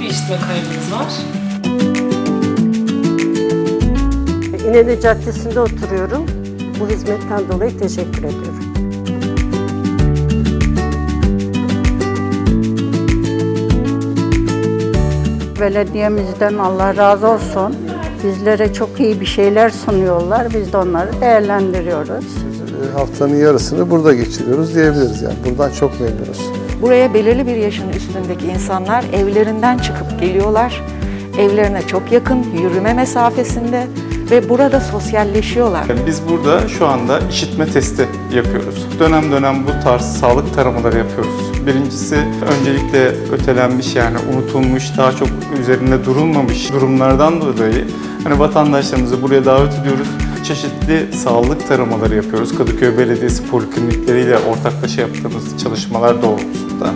bir işitme kaybınız var? İnönü Caddesi'nde oturuyorum. Bu hizmetten dolayı teşekkür ediyorum. Belediyemizden Allah razı olsun. Bizlere çok iyi bir şeyler sunuyorlar. Biz de onları değerlendiriyoruz. E, haftanın yarısını burada geçiriyoruz diyebiliriz yani. Buradan çok memnunuz. Buraya belirli bir yaşın üstündeki insanlar evlerinden çıkıp geliyorlar. Evlerine çok yakın, yürüme mesafesinde ve burada sosyalleşiyorlar. Biz burada şu anda işitme testi yapıyoruz. Dönem dönem bu tarz sağlık taramaları yapıyoruz. Birincisi öncelikle ötelenmiş yani unutulmuş, daha çok üzerinde durulmamış durumlardan dolayı hani vatandaşlarımızı buraya davet ediyoruz. Çeşitli sağlık taramaları yapıyoruz. Kadıköy Belediyesi poliklinikleriyle ortaklaşa yaptığımız çalışmalar doğrultusunda.